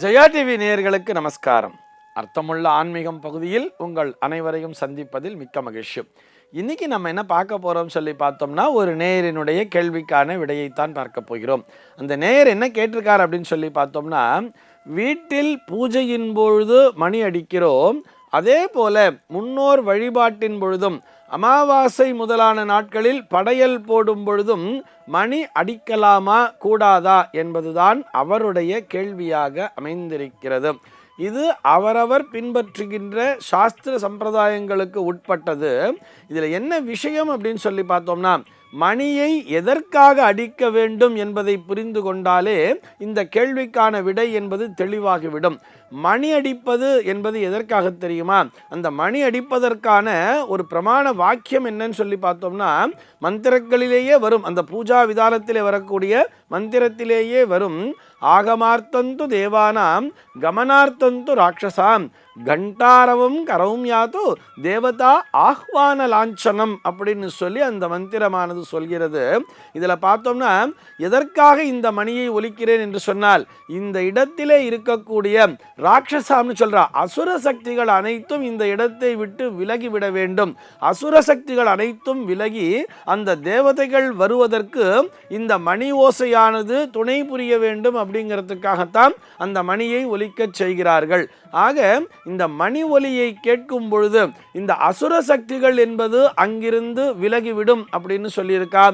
Jaya TV நேயர்களுக்கு நமஸ்காரம். அர்த்தமுள்ள ஆன்மீகம் பகுதியில் உங்கள் அனைவரையும் சந்திப்பதில் மிக்க மகிழ்ச்சி. இன்னைக்கு நம்ம என்ன பார்க்க போகிறோம் சொல்லி பார்த்தோம்னா ஒரு நேயரினுடைய கேள்விக்கான விடையைத்தான் பார்க்க போகிறோம். அந்த நேயர் என்ன கேட்டிருக்கார் அப்படின்னு சொல்லி பார்த்தோம்னா வீட்டில் பூஜையின் பொழுது மணி அடிக்கிறோம் அதே போல முன்னோர் வழிபாட்டின் பொழுதும் அமாவாசை முதலான நாட்களில் படையல் போடும் பொழுதும் மணி அடிக்கலாமா கூடாதா என்பதுதான் அவருடைய கேள்வியாக அமைந்திருக்கிறது. இது அவரவர் பின்பற்றுகின்ற சாஸ்திர சம்பிரதாயங்களுக்கு உட்பட்டது. இதில் என்ன விஷயம் அப்படின்னு சொல்லி பார்த்தோம்னா மணியை எதற்காக அடிக்க வேண்டும் என்பதை புரிந்து கொண்டாலே இந்த கேள்விக்கான விடை என்பது தெளிவாகிவிடும். மணி அடிப்பது என்பது எதற்காக தெரியுமா? அந்த மணி அடிப்பதற்கான ஒரு பிரமாண வாக்கியம் என்னன்னு சொல்லி பார்த்தோம்னா மந்திரங்களிலேயே வரும் அந்த பூஜா விதானத்திலே வரக்கூடிய மந்திரத்திலேயே வரும் ஆகமார்த்தந்து தேவானாம் கமனார்த்தந்து ராட்சசாம் கண்டாரவும் கரவும் யாத்து தேவதா ஆஹ்வான லாஞ்சனம் அப்படின்னு சொல்லி அந்த மந்திரமானது சொல்கிறது. இதில் பார்த்தோம்னா எதற்காக இந்த மணியை ஒலிக்கிறேன்? என்று சொன்னால் இந்த இடத்திலே இருக்கக்கூடிய ராட்சசாம்னு சொல்கிறார் அசுர சக்திகள் அனைத்தும் இந்த இடத்தை விட்டு விலகி விட வேண்டும். அசுர சக்திகள் அனைத்தும் விலகி அந்த தேவதைகள் வருவதற்கு இந்த மணி ஓசையானது துணை புரிய வேண்டும் அப்படிங்கிறதுக்காகத்தான் அந்த மணியை ஒலிக்கச் செய்கிறார்கள். ஆக இந்த மணி ஒலியை கேட்கும் பொழுது இந்த அசுர சக்திகள் என்பது அங்கிருந்து விலகிவிடும் அப்படின்னு சொல்லியிருக்கா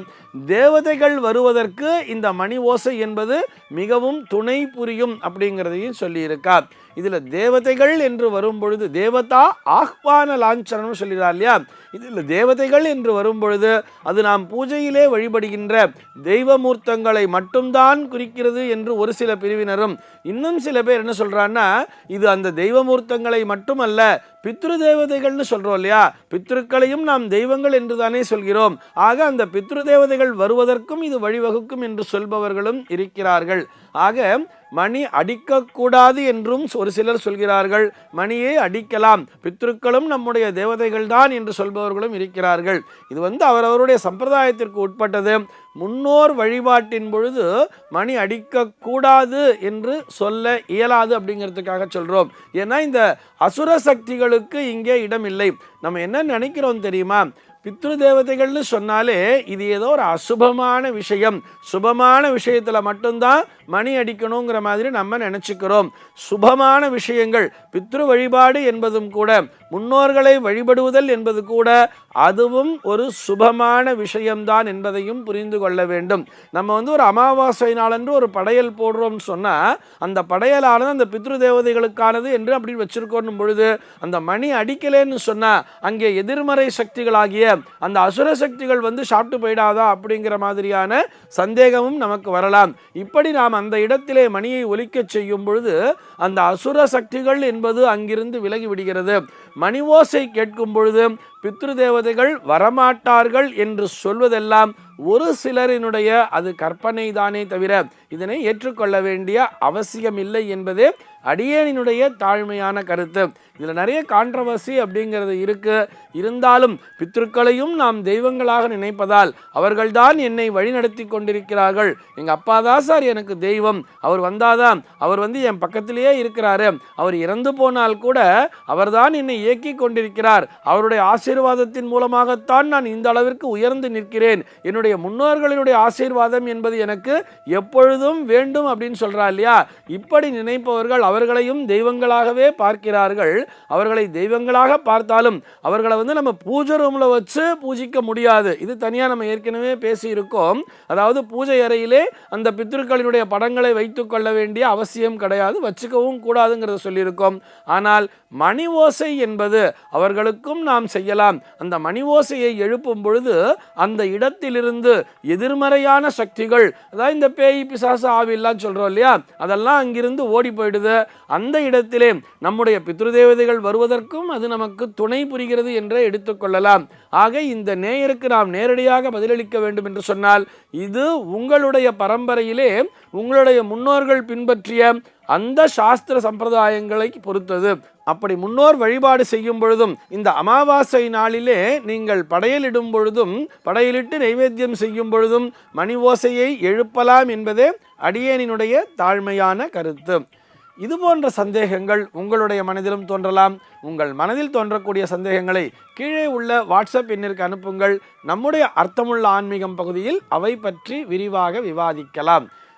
தேவதைகள் வருவதற்கு இந்த மணி ஓசை என்பது மிகவும் துணை புரியும் அப்படிங்கிறதையும் சொல்லியிருக்கா இதில் தேவதைகள் என்று வரும்பொழுது தேவதா ஆஹ்வான லாஞ்சனம் சொல்கிறார் இல்லையா? இதில் தேவதைகள் என்று வரும் பொழுது அது நாம் பூஜையிலே வழிபடுகின்ற தெய்வமூர்த்தங்களை மட்டும்தான் குறிக்கிறது என்று ஒரு சில பிரிவினரும் இன்னும் சில பேர் என்ன சொல்கிறான்னா இது அந்த தெய்வமூர்த்தங்களை மட்டுமல்ல பித்ரு தேவதைகள்னு சொல்கிறோம் இல்லையா? பித்ருக்களையும் நாம் தெய்வங்கள் என்று தானே சொல்கிறோம். ஆக அந்த பித்ரு தேவதைகள் வருவதற்கும் இது வழிவகுக்கும் என்று சொல்பவர்களும் இருக்கிறார்கள். ஆக மணி அடிக்கக்கூடாது என்றும் ஒரு சிலர் சொல்கிறார்கள். மணியை அடிக்கலாம். பித்ருக்களும் நம்முடைய தேவதைகள் தான் என்று சொல்பவர்களும் இருக்கிறார்கள். இது வந்து அவரவருடைய சம்பிரதாயத்திற்கு உட்பட்டது. முன்னோர் வழிபாட்டின் பொழுது மணி அடிக்கக்கூடாது என்று சொல்ல இயலாது அப்படிங்கிறதுக்காக சொல்கிறோம் ஏன்னா இந்த அசுர சக்திகளுக்கு இங்கே இடம் இல்லை நம்ம என்ன நினைக்கிறோம் தெரியுமா? பித்ரு தேவதைகள்னு சொன்னாலே இது ஏதோ ஒரு அசுபமான விஷயம். சுபமான விஷயத்தில் மட்டும்தான் மணி அடிக்கணுங்கிற மாதிரி நம்ம நினச்சிக்கிறோம். சுபமான விஷயங்கள் பித்ரு வழிபாடு என்பதும் கூட முன்னோர்களை வழிபடுவதல் என்பது கூட அதுவும் ஒரு சுபமான விஷயம்தான் என்பதையும் புரிந்து கொள்ள வேண்டும். நம்ம வந்து ஒரு அமாவாசை நாளன்று ஒரு படையல் போடுறோம்னு சொன்னால் அந்த படையலானது அந்த பித்ரு தேவதைகளுக்கானது என்று அப்படி வச்சிருக்கோம் பொழுது அந்த மணி அடிக்கலேன்னு சொன்னால் அங்கே எதிர்மறை சக்திகளாகிய அந்த அசுர சக்திகள் வந்து சாப்பிட்டு போயிடாதா அப்படிங்கிற மாதிரியான சந்தேகமும் நமக்கு வரலாம். இப்படி நாம் அந்த இடத்திலே மணியை ஒலிக்கச் செய்யும் பொழுது அந்த அசுர சக்திகள் என்பது அங்கிருந்து விலகி விடுகிறது. மணி ஓசை கேட்கும் பொழுது பித்ரு தேவதைகள் வரமாட்டார்கள் என்று சொல்வதெல்லாம் ஒரு சிலரினுடைய அது கற்பனை தானே தவிர இதனை ஏற்றுக்கொள்ள வேண்டிய அவசியம் இல்லை என்பதே அடியேனினுடைய தாழ்மையான கருத்து. இதில் நிறைய கான்ட்ரவர்சி அப்படிங்கிறது இருக்கு. இருந்தாலும் பித்ருக்களையும் நாம் தெய்வங்களாக நினைப்பதால் அவர்கள்தான் என்னை வழிநடத்தி கொண்டிருக்கிறார்கள். எங்கள் அப்பா தான் சார் எனக்கு தெய்வம். அவர் வந்தாதான் அவர் வந்து என் பக்கத்திலேயே இருக்கிறாரு. அவர் இறந்து போனால் கூட அவர்தான் என்னை இயக்கி கொண்டிருக்கிறார். அவருடைய ஆசீர்வாதத்தின் மூலமாகத்தான் நான் இந்த அளவிற்கு உயர்ந்து நிற்கிறேன். என்னுடைய என்னுடைய முன்னோர்களினுடைய ஆசீர்வாதம் என்பது எனக்கு எப்பொழுதும் வேண்டும் அப்படின்னு சொல்கிறா இல்லையா? இப்படி நினைப்பவர்கள் அவர்களையும் தெய்வங்களாகவே பார்க்கிறார்கள். அவர்களை தெய்வங்களாக பார்த்தாலும் அவர்களை வந்து நம்ம பூஜை ரூமில் வச்சு பூஜிக்க முடியாது. இது தனியாக நம்ம ஏற்கனவே பேசியிருக்கோம். அதாவது பூஜை அறையிலே அந்த பித்திருக்களினுடைய படங்களை வைத்துக் கொள்ள வேண்டிய அவசியம் கிடையாது. வச்சுக்கவும் கூடாதுங்கிறத சொல்லியிருக்கோம். ஆனால் மணி ஓசை என்பது அவர்களுக்கும் நாம் செய்யலாம். அந்த மணி ஓசையை எழுப்பும் பொழுது அந்த இடத்திலிருந்து எதிர்மறையான சக்திகள் அதாவது இந்த பேய் பிசாசு ஆவில்லாம் சொல்கிறோம் இல்லையா? அதெல்லாம் அங்கிருந்து ஓடி போயிடுது. அந்த இடத்திலே நம்முடைய பித்ருதேவதைகள் வருவதற்கும் அது நமக்கு துணை புரிகிறது என்றே எடுத்துக்கொள்ளலாம் ஆக இந்த நேயருக்கு நாம் நேரடியாக பதிலளிக்க வேண்டும் என்று சொன்னால் இது உங்களுடைய பரம்பரையிலே உங்களுடைய முன்னோர்கள் பின்பற்றிய அந்த சாஸ்திர சம்பிரதாயங்களை பொறுத்தது. அப்படி முன்னோர் வழிபாடு செய்யும் பொழுதும் இந்த அமாவாசை நாளிலே நீங்கள் படையலிடும் பொழுதும் படையலிட்டு நைவேத்தியம் செய்யும் பொழுதும் மணி ஓசையை எழுப்பலாம் என்பதே அடியேனினுடைய தாழ்மையான கருத்து. இது போன்ற சந்தேகங்கள் உங்களுடைய மனதிலும் தோன்றலாம். உங்கள் மனதில் தோன்றக்கூடிய சந்தேகங்களை கீழே உள்ள வாட்ஸ்அப் எண்ணிற்கு அனுப்புங்கள். நம்முடைய அர்த்தமுள்ள ஆன்மீகம் பகுதியில் அவை பற்றி விரிவாக விவாதிக்கலாம்.